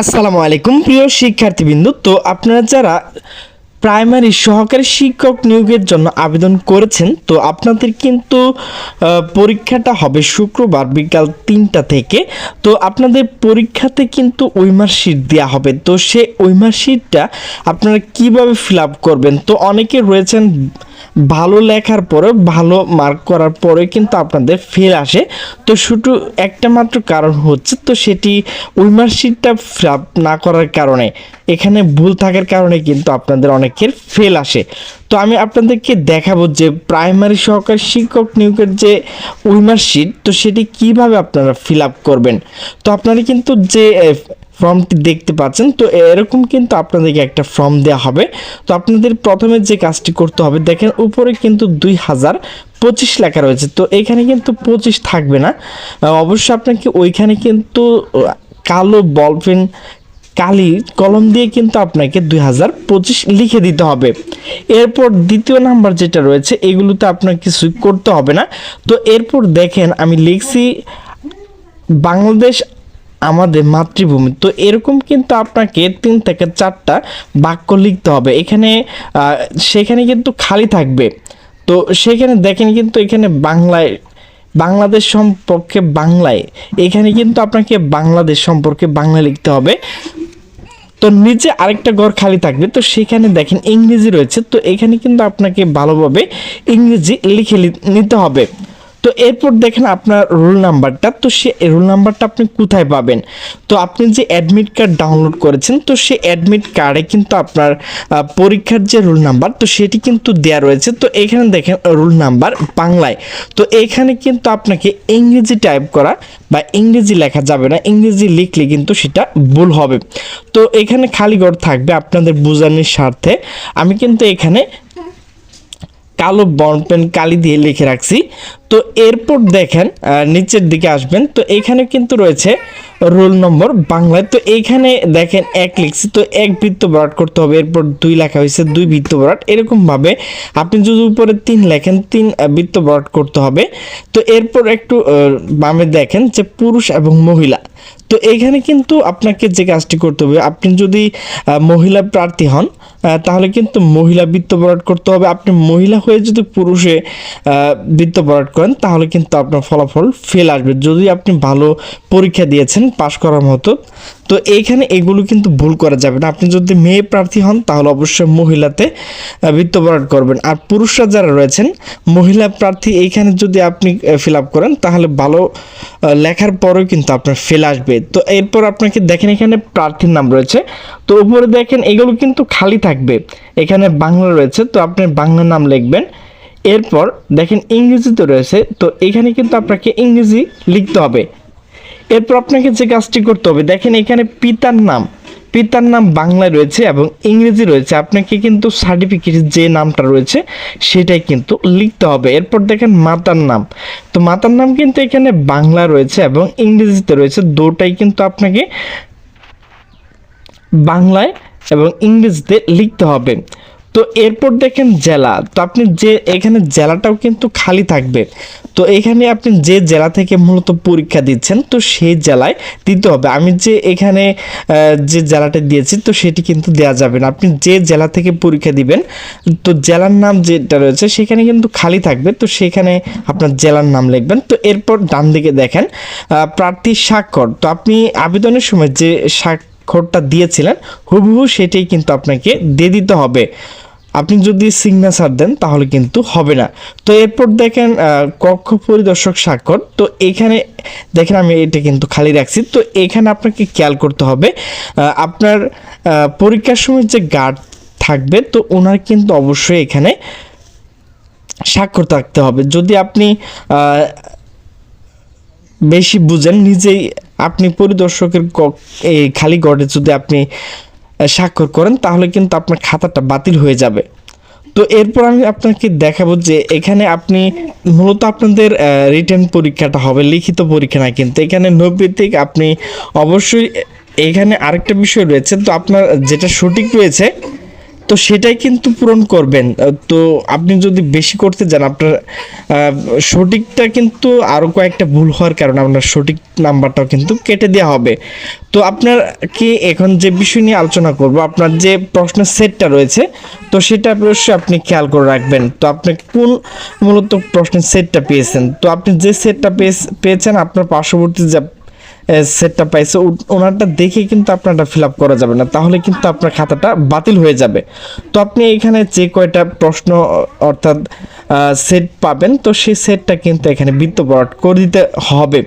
আসসালামু আলাইকুম, প্রিয় শিক্ষার্থীবৃন্দ। তো আপনারা যারা প্রাইমারি সহকারী শিক্ষক নিয়োগের জন্য আবেদন করেছেন, তো আপনাদের কিন্তু পরীক্ষাটা হবে শুক্রবার বিকাল তিনটা থেকে। তো আপনাদের পরীক্ষাতে কিন্তু ওই মার্কশিট দেওয়া হবে। তো সে ওই মার্কশিটটা আপনারা কীভাবে ফিল আপ করবেন? তো অনেকে রয়েছেন ভালো লেখার পরে, ভালো মার্ক করার পরে কিন্তু আপনাদের ফেল আসে। তো শুধু একটা মাত্র কারণ হচ্ছে, তো সেটি ওই মার্কশিটটা আপ না করার কারণে, এখানে ভুল থাকার কারণে কিন্তু আপনাদের অনেকের ফেল আসে। তো আমি আপনাদেরকে দেখাবো যে প্রাইমারি সহকারী শিক্ষক নিয়োগের যে ওই মার্কশিট তো সেটি কীভাবে আপনারা ফিল আপ করবেন। তো আপনারা কিন্তু যে ফর্মটি দেখতে পাচ্ছেন তো এরকম কিন্তু আপনাদেরকে একটা ফর্ম দেওয়া হবে। তো আপনাদের প্রথমে যে কাজটি করতে হবে দেখেন উপরে কিন্তু দুই হাজার পঁচিশ লেখা রয়েছে তো এখানে কিন্তু পঁচিশ থাকবে না। আহ, অবশ্যই আপনাকে ওইখানে কিন্তু কালো বল পেন কালি কলম দিয়ে কিন্তু আপনাকে দুই হাজার পঁচিশ লিখে দিতে হবে। এরপর দ্বিতীয় নাম্বার যেটা রয়েছে এগুলোতে আপনার কিছু করতে হবে না। তো এরপর দেখেন আমি লিখছি বাংলাদেশ আমাদের মাতৃভূমি। তো এরকম কিন্তু আপনাকে তিন থেকে চারটা বাক্য লিখতে হবে। এখানে সেখানে কিন্তু খালি থাকবে। তো সেখানে দেখেন কিন্তু এখানে বাংলায়, বাংলাদেশ সম্পর্কে বাংলায়, এখানে কিন্তু আপনাকে বাংলাদেশ সম্পর্কে বাংলা লিখতে হবে। তো নিচে আরেকটা ঘর খালি থাকবে। তো সেখানে দেখেন ইংরেজি রয়েছে। তো এখানে কিন্তু আপনাকে ভালোভাবে ইংরেজি লিখে নিতে হবে। তো এরপর দেখেন আপনার রোল নাম্বারটা, তো সে রোল নাম্বারটা আপনি কোথায় পাবেন? তো আপনি যে অ্যাডমিট কার্ড ডাউনলোড করেছেন, তো সে অ্যাডমিট কার্ডে কিন্তু আপনার পরীক্ষার যে রোল নাম্বার, তো সেটি কিন্তু দেওয়া রয়েছে। তো এখানে দেখেন রোল নাম্বার বাংলায়। তো এখানে কিন্তু আপনাকে ইংরেজি টাইপ করা বা ইংরেজি লেখা যাবে না, ইংরেজি লিখলে কিন্তু সেটা ভুল হবে। তো এখানে খালি ঘর থাকবে আপনাদের বোঝানোর স্বার্থে। আমি কিন্তু এখানে কালো বন পেন কালি দিয়ে লিখে রাখছি। তো এরপর দেখেন নিচের দিকে আসবেন। তো এখানে কিন্তু রয়েছে রোল নম্বর বাংলায়। তো এইখানে দেখেন এক লিখছি, তো এক বৃত্ত বরাট করতে হবে। এরপর দুই লেখা হয়েছে, দুই বৃত্ত বরাট এরকমভাবে আপনি যদি উপরে তিন লেখেন, তিন বৃত্ত বরাট করতে হবে। তো এরপর একটু বামে দেখেন যে পুরুষ এবং মহিলা। তো এইখানে কিন্তু আপনাকে যে কাজটি করতে হবে, আপনি যদি মহিলা প্রার্থী হন তাহলে কিন্তু মহিলা বৃত্ত বরাট করতে হবে। আপনি মহিলা হয়ে যদি পুরুষে বৃত্ত বরাট করেন, তাহলে কিন্তু আপনার ফলাফল ফেল আসবে। যদি আপনি ভালো পরীক্ষা দিয়েছেন, পাশ করার মতো তো এইখানে এগুলো কিন্তু ভুল করা যাবে না। আপনি যদি মেয়ে প্রার্থী হন তাহলে অবশ্যই মহিলাতে আহ, বৃত্ত বরাট করবেন। আর পুরুষরা যারা রয়েছেন মহিলা প্রার্থী এইখানে যদি আপনি ফিল আপ করেন তাহলে ভালো লেখার পরেও কিন্তু আপনার ফেল আসবে। তো এরপর আপনাকে দেখেন এখানে প্রার্থীর নাম রয়েছে। তো উপরে দেখেন এগুলো কিন্তু খালি থাকবে। এখানে বাংলা রয়েছে তো আপনি বাংলা নাম লিখবেন। এরপর দেখেন ইংরেজিতে রয়েছে তো এখানে কিন্তু আপনাকে ইংরেজি লিখতে হবে। এরপর আপনাকে যে কাজটি করতে হবে, দেখেন এখানে পিতার নাম পিতার নাম বাংলায় রয়েছে এবং ইংরেজি রয়েছে। আপনাকে কিন্তু সার্টিফিকেট যে নামটা রয়েছে, সেটাই কিন্তু লিখতে হবে। এরপর দেখেন মাতার নাম। তো মাতার নাম কিন্তু এখানে বাংলা রয়েছে এবং ইংরেজিতে রয়েছে। দুটাই কিন্তু আপনাকে বাংলায় এবং ইংরেজিতে লিখতে হবে। তো এরপর দেখেন জেলা। তো আপনি যে এখানে জেলাটাও কিন্তু খালি থাকবে। তো এখানে আপনি যে জেলা থেকে মূলত পরীক্ষা দিচ্ছেন তো সেই জেলায় দিতে হবে। আমি যে এখানে যে জেলাটা দিয়েছি তো সেটি কিন্তু দেওয়া যাবে না। আপনি যে জেলা থেকে পরীক্ষা দিবেন তো জেলার নাম যেটা রয়েছে সেখানে কিন্তু খালি থাকবে। তো সেখানে আপনার জেলার নাম লিখবেন। তো এরপর ডান দিকে দেখেন আহ, প্রার্থীর স্বাক্ষর। তো আপনি আবেদনের সময় যে স্বাক্ষরটা দিয়েছিলেন হুবহু সেটাই কিন্তু আপনাকে দিয়ে দিতে হবে। আপনি যদি সিগনেচার দেন, তাহলে কিন্তু হবে না। তো এরপর দেখেন কক্ষ পরিদর্শক স্বাক্ষর। তো এখানে দেখেন, আমি এটা কিন্তু খালি রাখছি। তো এখানে আপনাকে খেয়াল করতে হবে আপনার পরীক্ষার সময় যে গার্ড থাকবে, তো ওনার কিন্তু অবশ্যই এখানে স্বাক্ষর থাকতে হবে। যদি আপনি বেশি বুঝেন, নিজেই আপনি পরিদর্শকের খালি গড়ে যদি আপনি স্বাক্ষর করেন, তাহলে কিন্তু আপনার খাতাটা বাতিল হয়ে যাবে। তো এরপর আমি আপনাকে দেখাবো যে এখানে আপনি মূলত আপনাদের রিটার্ন পরীক্ষাটা হবে, লিখিত পরীক্ষা না কিন্তু। এখানে নৈবেদিক আপনি অবশ্যই, এখানে আরেকটা বিষয় রয়েছে, তো আপনার যেটা সঠিক রয়েছে তো সেটাই কিন্তু পূরণ করবেন। তো আপনি যদি বেশি করতে যান, আপনার সঠিকটা কিন্তু আরও কয়েকটা ভুল হওয়ার কারণে আপনার সঠিক নাম্বারটাও কিন্তু কেটে দেওয়া হবে। তো আপনার কি এখন যে বিষয় নিয়ে আলোচনা করব, আপনার যে প্রশ্নের সেটটা রয়েছে, তো সেটা অবশ্যই আপনি খেয়াল করে রাখবেন। তো আপনি কোন মূলত প্রশ্নের সেটটা পেয়েছেন? তো আপনি যে সেটটা পেয়েছেন, আপনার পার্শ্ববর্তী যে সেটটা পাইছে ওনারটা দেখে কিন্তু আপনারটা ফিল আপ করা যাবে না। তাহলে কিন্তু আপনার খাতাটা বাতিল হয়ে যাবে। তো আপনি এখানে যে কয়টা প্রশ্ন, অর্থাৎ সেট পাবেন, তো সেই সেটটা কিন্তু এখানে বৃত্তপরাট করে দিতে হবে।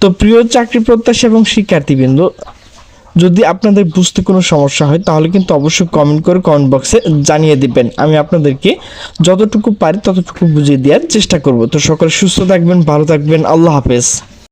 তো প্রিয় চাকরি প্রত্যাশী এবং শিক্ষার্থীবৃন্দ, যদি আপনাদের বুঝতে কোনো সমস্যা হয়, তাহলে কিন্তু অবশ্যই কমেন্ট করে কমেন্ট বক্সে জানিয়ে দিবেন। আমি আপনাদেরকে যতটুকু পারি, ততটুকু বুঝিয়ে দেওয়ার চেষ্টা করব। তো সকলে সুস্থ থাকবেন, ভালো থাকবেন, আল্লাহ হাফেজ।